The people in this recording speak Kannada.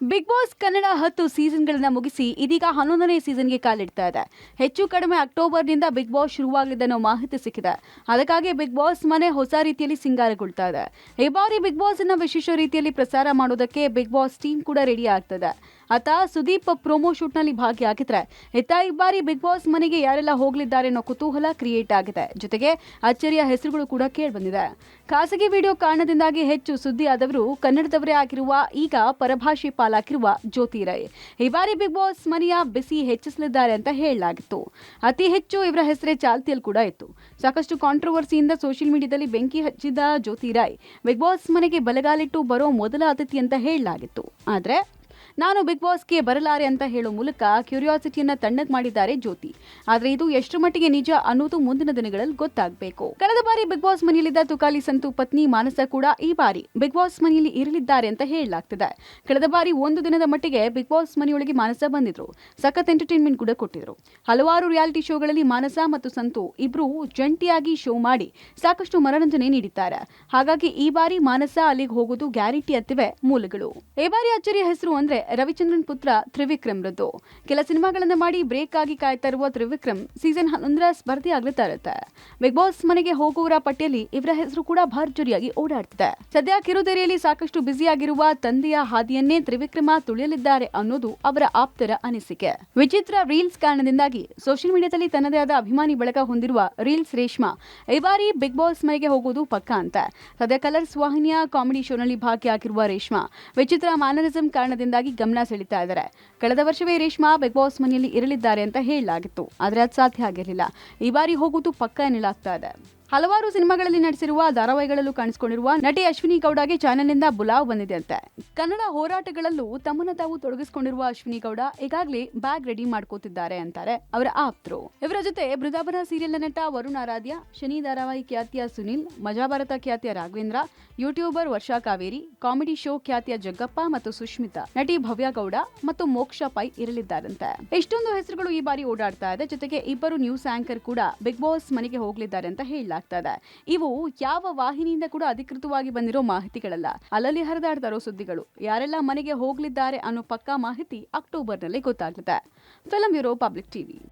ಬಿಗ್ ಬಾಸ್ ಕನ್ನಡ ಹತ್ತು ಸೀಸನ್ಗಳನ್ನು ಮುಗಿಸಿ ಇದೀಗ ಹನ್ನೊಂದನೇ ಸೀಸನ್ಗೆ ಕಾಲಿಡ್ತಾ ಇದೆ. ಹೆಚ್ಚು ಕಡಿಮೆ ಅಕ್ಟೋಬರ್ನಿಂದ ಬಿಗ್ ಬಾಸ್ ಶುರುವಾಗಲಿದೆ ಮಾಹಿತಿ ಸಿಕ್ಕಿದೆ. ಅದಕ್ಕಾಗಿ ಬಿಗ್ ಬಾಸ್ ಮನೆ ಹೊಸ ರೀತಿಯಲ್ಲಿ ಸಿಂಗಾರಗೊಳ್ತಾ ಇದೆ. ಈ ಬಾರಿ ಬಿಗ್ ಬಾಸ್ ಅನ್ನ ವಿಶೇಷ ರೀತಿಯಲ್ಲಿ ಪ್ರಸಾರ ಮಾಡೋದಕ್ಕೆ ಬಿಗ್ ಬಾಸ್ ಟೀಮ್ ಕೂಡ ರೆಡಿ ಆಗ್ತದೆ. ಆತ ಸುದೀಪ್ ಪ್ರೊಮೋ ಶೂಟ್ನಲ್ಲಿ ಭಾಗಿಯಾಗಿದ್ರೆ ಇತ್ತ ಈ ಬಾರಿ ಬಿಗ್ ಬಾಸ್ ಮನೆಗೆ ಯಾರೆಲ್ಲ ಹೋಗಲಿದ್ದಾರೆ ಅನ್ನೋ ಕುತೂಹಲ ಕ್ರಿಯೇಟ್ ಆಗಿದೆ. ಜೊತೆಗೆ ಅಚ್ಚರಿಯ ಹೆಸರುಗಳು ಕೂಡ ಕೇಳಿಬಂದಿದೆ. ಖಾಸಗಿ ವಿಡಿಯೋ ಕಾರಣದಿಂದಾಗಿ ಹೆಚ್ಚು ಸುದ್ದಿ ಆದವರು ಕನ್ನಡದವರೇ ಆಗಿರುವ ಈಗ ಪರಭಾಷೆ ಪಾಲಾಗಿರುವ ಜ್ಯೋತಿ ರೈ. ಈ ಬಾರಿ ಬಿಗ್ ಬಾಸ್ ಮನೆಯ ಬಿಸಿ ಹೆಚ್ಚಿಸಲಿದ್ದಾರೆ ಅಂತ ಹೇಳಲಾಗಿತ್ತು. ಅತಿ ಹೆಚ್ಚು ಇವರ ಹೆಸರೇ ಚಾಲ್ತಿಯಲ್ಲಿ ಕೂಡ ಇತ್ತು. ಸಾಕಷ್ಟು ಕಾಂಟ್ರವರ್ಸಿಯಿಂದ ಸೋಷಿಯಲ್ ಮೀಡಿಯಾದಲ್ಲಿ ಬೆಂಕಿ ಹಚ್ಚಿದ ಜ್ಯೋತಿ ರೈ, ಬಿಗ್ ಬಾಸ್ ಮನೆಗೆ ಬಲಗಾಲಿಟ್ಟು ಬರೋ ಮೊದಲ ಅತಿಥಿ ಅಂತ ಹೇಳಲಾಗಿತ್ತು. ಆದ್ರೆ ನಾನು ಬಿಗ್ ಬಾಸ್ಗೆ ಬರಲಾರೆ ಅಂತ ಹೇಳೋ ಮೂಲಕ ಕ್ಯೂರಿಯಾಸಿಟಿಯನ್ನ ತಣ್ಣಗ್ ಮಾಡಿದ್ದಾರೆ ಜ್ಯೋತಿ. ಆದ್ರೆ ಇದು ಎಷ್ಟು ಮಟ್ಟಿಗೆ ನಿಜ ಅನ್ನೋದು ಮುಂದಿನ ದಿನಗಳಲ್ಲಿ ಗೊತ್ತಾಗಬೇಕು. ಕಳೆದ ಬಾರಿ ಬಿಗ್ ಬಾಸ್ ಮನೆಯಲ್ಲಿದ್ದ ತುಕಾಲಿ ಸಂತು ಪತ್ನಿ ಮಾನಸ ಕೂಡ ಈ ಬಾರಿ ಬಿಗ್ ಬಾಸ್ ಮನೆಯಲ್ಲಿ ಇರಲಿದ್ದಾರೆ ಅಂತ ಹೇಳಲಾಗ್ತಿದೆ. ಕಳೆದ ಬಾರಿ ಒಂದು ದಿನದ ಮಟ್ಟಿಗೆ ಬಿಗ್ ಬಾಸ್ ಮನೆಯೊಳಗೆ ಮಾನಸ ಬಂದಿದ್ರು. ಸಖತ್ ಎಂಟರ್ಟೈನ್ಮೆಂಟ್ ಕೂಡ ಕೊಟ್ಟಿದ್ರು. ಹಲವಾರು ರಿಯಾಲಿಟಿ ಶೋಗಳಲ್ಲಿ ಮಾನಸ ಮತ್ತು ಸಂತು ಇಬ್ರು ಜಂಟಿಯಾಗಿ ಶೋ ಮಾಡಿ ಸಾಕಷ್ಟು ಮನರಂಜನೆ ನೀಡಿದ್ದಾರೆ. ಹಾಗಾಗಿ ಈ ಬಾರಿ ಮಾನಸ ಅಲ್ಲಿಗೆ ಹೋಗೋದು ಗ್ಯಾರಂಟಿ ಅತ್ತಿವೆ ಮೂಲಗಳು. ಈ ಬಾರಿ ಅಚ್ಚರಿಯ ಹೆಸರು ಅಂದ್ರೆ ರವಿಚಂದ್ರನ್ ಪುತ್ರ ತ್ರಿವಿಕ್ರಮ್ರದ್ದು ಕೆಲ ಸಿನಿಮಾಗಳನ್ನ ಮಾಡಿ ಬ್ರೇಕ್ ಆಗಿ ಕಾಯ್ತಾ ಇರುವ ತ್ರಿವಿಕ್ರಮ್ ಸೀಸನ್ ಹನ್ನೊಂದರ ಸ್ಪರ್ಧೆ ಆಗ್ಲಿತಾ ಇರುತ್ತೆ ಬಿಗ್ ಬಾಸ್ ಮನೆಗೆ ಹೋಗುವವರ ಪಟ್ಟಿಯಲ್ಲಿ ಇವರ ಹೆಸರು ಕೂಡ ಭರ್ಜರಿಯಾಗಿ ಓಡಾಡ್ತಿದೆ. ಸದ್ಯ ಕಿರುತೆರೆಯಲ್ಲಿ ಸಾಕಷ್ಟು ಬ್ಯುಸಿಯಾಗಿರುವ ತಂದೆಯ ಹಾದಿಯನ್ನೇ ತ್ರಿವಿಕ್ರಮ ತುಳಿಯಲಿದ್ದಾರೆ ಅನ್ನೋದು ಅವರ ಆಪ್ತರ ಅನಿಸಿಕೆ. ವಿಚಿತ್ರ ರೀಲ್ಸ್ ಕಾರಣದಿಂದಾಗಿ ಸೋಷಿಯಲ್ ಮೀಡಿಯಾದಲ್ಲಿ ತನ್ನದೇ ಆದ ಅಭಿಮಾನಿ ಬಳಕ ಹೊಂದಿರುವ ರೀಲ್ಸ್ ರೇಷ್ಮಾ, ಈ ಬಾರಿ ಬಿಗ್ ಬಾಸ್ ಮನೆಗೆ ಹೋಗೋದು ಪಕ್ಕಾ ಅಂತ. ಸದ್ಯ ಕಲರ್ಸ್ ವಾಹಿನಿಯ ಕಾಮಿಡಿ ಶೋನಲ್ಲಿ ಭಾಗಿಯಾಗಿರುವ ರೇಷ್ಮಾ, ವಿಚಿತ್ರ ಮ್ಯಾನರಿಸಂ ಕಾರಣದಿಂದಾಗಿ ಗಮನ ಸೆಳೀತಾ ಇದ್ದಾರೆ. ಕಳೆದ ವರ್ಷವೇ ರೇಷ್ಮಾ ಬಿಗ್ ಬಾಸ್ ಮನೆಯಲ್ಲಿ ಇರಲಿದ್ದಾರೆ ಅಂತ ಹೇಳಲಾಗಿತ್ತು. ಆದರೆ ಅದು ಸಾಧ್ಯ ಆಗಿರಲಿಲ್ಲ. ಈ ಬಾರಿ ಹೋಗುವುದು ಪಕ್ಕ ಎನ್ನಲಾಗ್ತಾ ಇದೆ. ಹಲವಾರು ಸಿನಿಮಾಗಳಲ್ಲಿ ನಟಿಸಿರುವ, ಧಾರಾವಾಹಿಗಳಲ್ಲೂ ಕಾಣಿಸಿಕೊಂಡಿರುವ ನಟಿ ಅಶ್ವಿನಿ ಗೌಡಗೆ ಚಾನೆಲ್ನಿಂದ ಬುಲಾವ್ ಬಂದಿದೆ ಅಂತೆ ಕನ್ನಡ ಹೋರಾಟಗಳಲ್ಲೂ ತಮ್ಮನ್ನ ತಾವು ತೊಡಗಿಸಿಕೊಂಡಿರುವ ಅಶ್ವಿನಿ ಗೌಡ ಈಗಾಗಲೇ ಬ್ಯಾಗ್ ರೆಡಿ ಮಾಡ್ಕೋತಿದ್ದಾರೆ ಅಂತಾರೆ ಅವರ ಆಪ್ತರು. ಇವರ ಜೊತೆ ಬೃಂದಾವನ ಸೀರಿಯಲ್ನ ನಟ ವರುಣ್ ಆರಾಧ್ಯ, ಶನಿ ಧಾರಾವಾಹಿ ಖ್ಯಾತಿಯ ಸುನಿಲ್ ಮಜಾಭಾರತ ಖ್ಯಾತಿಯ Raghavendra, YouTuber Varsha Kaveri, comedy show ಖ್ಯಾತಿಯ ಜಗ್ಗಪ್ಪ ಮತ್ತು ಸುಶ್ಮಿತಾ. ನಟಿ ಭವ್ಯ ಗೌಡ ಮತ್ತು ಮೋಕ್ಷ ಪೈ ಇರಲಿದ್ದಾರಂತೆ. ಇಷ್ಟೊಂದು ಹೆಸರುಗಳು ಈ ಬಾರಿ ಓಡಾಡ್ತಾ ಇದೆ. ಜೊತೆಗೆ ಇಬ್ಬರು ನ್ಯೂಸ್ ಆಂಕರ್ ಕೂಡ ಬಿಗ್ ಬಾಸ್ ಮನೆಗೆ ಹೋಗ್ಲಿದ್ದಾರೆ ಅಂತ ಹೇಳಲಾಗ್ತಾ ಇದೆ ಇವು ಯಾವ ವಾಹಿನಿಯಿಂದ ಕೂಡ ಅಧಿಕೃತವಾಗಿ ಬಂದಿರೋ ಮಾಹಿತಿಗಳಲ್ಲ. ಅಲ್ಲಲ್ಲಿ ಹರಿದಾಡ್ತಾ ಇರೋ ಸುದ್ದಿಗಳು. ಯಾರೆಲ್ಲ ಮನೆಗೆ ಹೋಗ್ಲಿದ್ದಾರೆ ಅನ್ನೋ ಪಕ್ಕಾ ಮಾಹಿತಿ ಅಕ್ಟೋಬರ್ನಲ್ಲಿ ಗೊತ್ತಾಗುತ್ತೆ ಫಿಲಂ ಬ್ಯೂರೋ, ಪಬ್ಲಿಕ್ ಟಿವಿ.